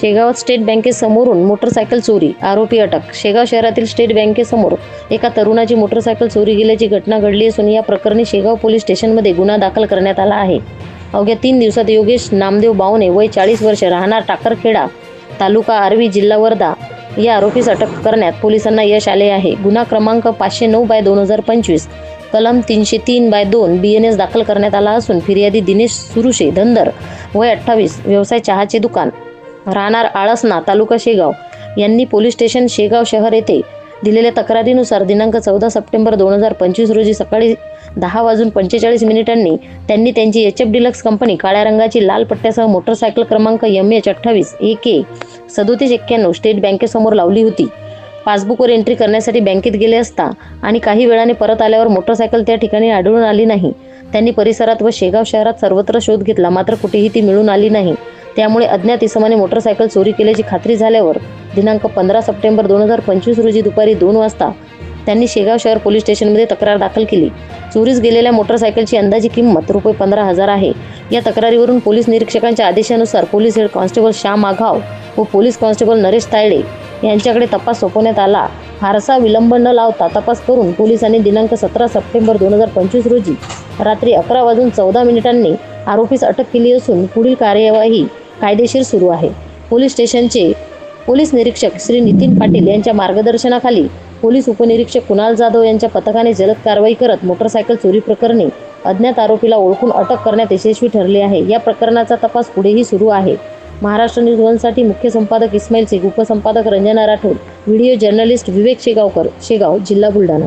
शेगावात state बँकेसमोरून motorcycle चोरी आरोपी अटक. शेगाव शहरातील स्टेट बँकेसमोर एका तरुणाची मोटरसायकल चोरी गेल्याची घटना घडली असून या प्रकरणी शेगाव पोलीस स्टेशनमध्ये गुन्हा दाखल करण्यात आला आहे. अवघ्या तीन दिवसात योगेश नामदेव बावने वय चाळीस वर्ष राहणार टाकरखेडा तालुका आर्वी जिल्हा वर्धा या आरोपीस अटक करण्यात पोलिसांना यश आले आहे. गुन्हा क्रमांक पाचशे नऊ बाय दोन हजार पंचवीस कलम तीनशे तीन बाय दोन बी एन एस दाखल करण्यात आला असून फिर्यादी दिनेश सुरुशे धनगर वय अठ्ठावीस व्यवसाय चहाचे दुकान. राहणार आळसना तालुका शेगाव. यांनी पोलीस स्टेशन शेगाव शहर येथे दिलेल्या तक्रारीनुसार दिनांक चौदा सप्टेंबर दोन हजार पंचवीस रोजी सकाळी दहा वाजून पंचेचाळीस मिनिटांनी त्यांनी त्यांची एच एफ डिलक्स कंपनी काळ्या रंगाची लाल पट्ट्यासह मोटरसायकल क्रमांक एम एच अठ्ठावीस ए के सदोतीस एक्क्याण्णव स्टेट बँकेसमोर लावली होती. पासबुकवर एंट्री करण्यासाठी बँकेत गेले असता आणि काही वेळाने परत आल्यावर मोटरसायकल त्या ठिकाणी आढळून आली नाही. त्यांनी परिसरात व शेगाव शहरात सर्वत्र शोध घेतला मात्र कुठेही ती मिळून आली नाही. त्यामुळे अज्ञात इसमाने मोटरसायकल चोरी केल्याची खात्री झाल्यावर दिनांक पंधरा सप्टेंबर दोन हजार पंचवीस रोजी दुपारी दोन वाजता त्यांनी शेगाव शहर पोलीस स्टेशनमध्ये तक्रार दाखल केली. चोरीस गेलेल्या मोटरसायकलची अंदाजी किंमत रुपये पंधरा हजार आहे. या तक्रारीवरून पोलीस निरीक्षकांच्या आदेशानुसार police head constable Shyam Aghav व पोलीस कॉन्स्टेबल नरेश तायडे यांच्याकडे तपास सोपवण्यात आला. फारसा विलंब न लावता तपास करून पोलिसांनी दिनांक सतरा सप्टेंबर दोन हजार पंचवीस रोजी रात्री अकरा वाजून चौदा मिनिटांनी आरोपीस अटक केली असून पुढील कार्यवाही कायदेशीर सुरू आहे. पोलीस स्टेशनचे पोलीस निरीक्षक श्री नितीन पाटील यांच्या मार्गदर्शनाखाली पोलीस उपनिरीक्षक कुणाल जाधव यांच्या पथकाने जलद कारवाई करत मोटरसायकल चोरी प्रकरणी अज्ञात आरोपीला ओळखून अटक करण्यात यशस्वी ठरले आहे. या प्रकरणाचा तपास पुढेही सुरू आहे. महाराष्ट्र न्यूज वनसाठी मुख्य संपादक इस्माईल शेख उपसंपादक रंजना राठोड व्हिडिओ जर्नलिस्ट विवेक शेगावकर शेगाव जिल्हा बुलढाणा.